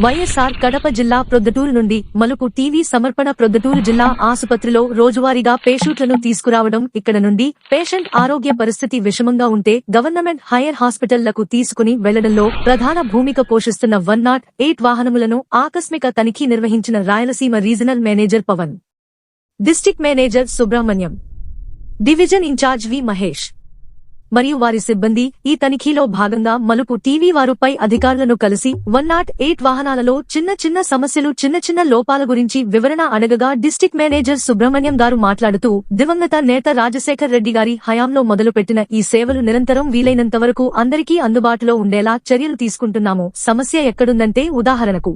వైఎస్ఆర్ కడప జిల్లా ప్రొద్దుటూరు నుండి మలుపు టీవీ సమర్పణ ప్రొద్దుటూరు జిల్లా ఆసుపత్రిలో రోజువారీగా పేషెంట్లను తీసుకురావడం ఇక్కడ నుండి పేషెంట్ ఆరోగ్య పరిస్థితి విషమంగా ఉంటే గవర్నమెంట్ హైయర్ హాస్పిటళ్ళకు తీసుకుని వెళ్ళడంలో ప్రధాన భూమిక పోషిస్తున్న వన్ నాట్ ఎయిట్ వాహనములను ఆకస్మిక తనిఖీ నిర్వహించిన Rayalaseema regional manager Pavan. District manager Subrahmanyam. Division incharge V Mahesh. మరియు వారి సిబ్బంది ఈ తనిఖీలో భాగంగా మలుపు టీవీ వారుపై అధికారులను కలిసి వన్ నాట్ ఎయిట్ వాహనాలలో చిన్న చిన్న సమస్యలు చిన్న చిన్న లోపాల గురించి వివరణ అడగగా డిస్టిక్ మేనేజర్ సుబ్రహ్మణ్యం గారు మాట్లాడుతూ దివంగత నేత రాజశేఖర్ రెడ్డి గారి హయాంలో మొదలుపెట్టిన ఈ సేవలు నిరంతరం వీలైనంత వరకు అందరికీ అందుబాటులో ఉండేలా చర్యలు తీసుకుంటున్నాము. సమస్య ఎక్కడుందంటే ఉదాహరణకు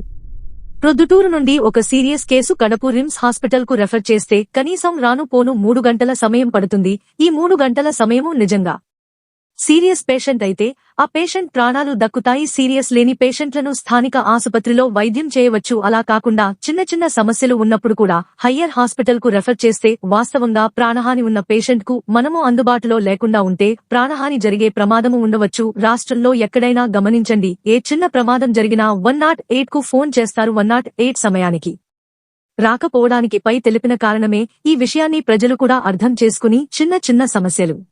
ప్రొద్దుటూరు నుండి ఒక సీరియస్ కేసు కడపు రిమ్స్ హాస్పిటల్కు రెఫర్ చేస్తే కనీసం రాను పోను మూడు గంటల సమయం పడుతుంది. ఈ మూడు గంటల సమయము నిజంగా సీరియస్ పేషెంట్ అయితే ఆ పేషెంట్ ప్రాణాలు దక్కుతాయి. సీరియస్ లేని పేషెంట్లను స్థానిక ఆసుపత్రిలో వైద్యం చేయవచ్చు. అలా కాకుండా చిన్న చిన్న సమస్యలు ఉన్నప్పుడు కూడా హయ్యర్ హాస్పిటల్కు రెఫర్ చేస్తే వాస్తవంగా ప్రాణహాని ఉన్న పేషెంట్కు మనము అందుబాటులో లేకుండా ఉంటే ప్రాణహాని జరిగే ప్రమాదము ఉండవచ్చు. రాష్ట్రంలో ఎక్కడైనా గమనించండి. ఏ చిన్న ప్రమాదం జరిగినా వన్ నాట్ ఎయిట్కు ఫోన్ చేస్తారు. వన్ నాట్ ఎయిట్ సమయానికి. రాకపోవడానికి పై తెలిపిన కారణమే ఈ విషయాన్ని ప్రజలు కూడా అర్థం చేసుకుని చిన్న చిన్న సమస్యలు.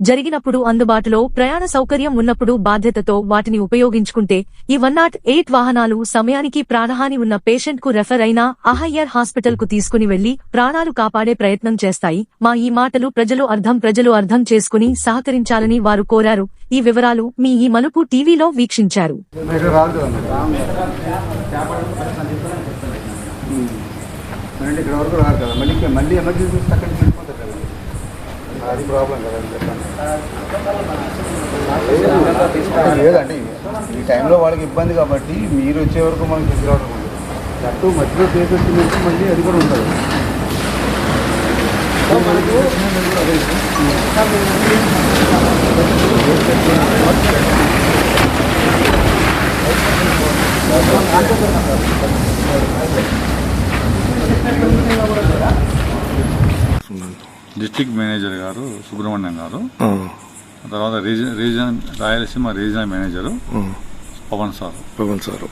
జరిగినప్పుడు అందుబాటులో ప్రయాణ సౌకర్యం ఉన్నప్పుడు బాధ్యతతో వాటిని ఉపయోగించుకుంటే ఈ వన్ నాట్ ఎయిట్ వాహనాలు సమయానికి ప్రాణహాని ఉన్న పేషెంట్కు రెఫర్ అయినా అహయ్యర్ హాస్పిటల్కు తీసుకుని వెళ్ళి ప్రాణాలు కాపాడే ప్రయత్నం చేస్తాయి. మా ఈ మాటలు ప్రజలు అర్థం ప్రజలు అర్థం చేసుకుని సహకరించాలని వారు కోరారు. ఈ వివరాలు మీ ఈ మలుపు టీవీలో వీక్షించారు. మళ్ళీ మళ్ళీ ఎమర్జెన్సీ అది ప్రాబ్లం కదా అని చెప్పాను లేదు- లేదండి ఈ టైంలో వాళ్ళకి ఇబ్బంది కాబట్టి మీరు వచ్చే వరకు మనకి ఉండదు అటు మధ్యలో వచ్చిందంటే మళ్ళీ అది కూడా ఉంటుంది డిస్ట్రిక్ట్ మేనేజర్ గారు సుబ్రహ్మణ్యం గారు. తర్వాత region region Rayalaseema regional manager Pavan sir. Pavan sir.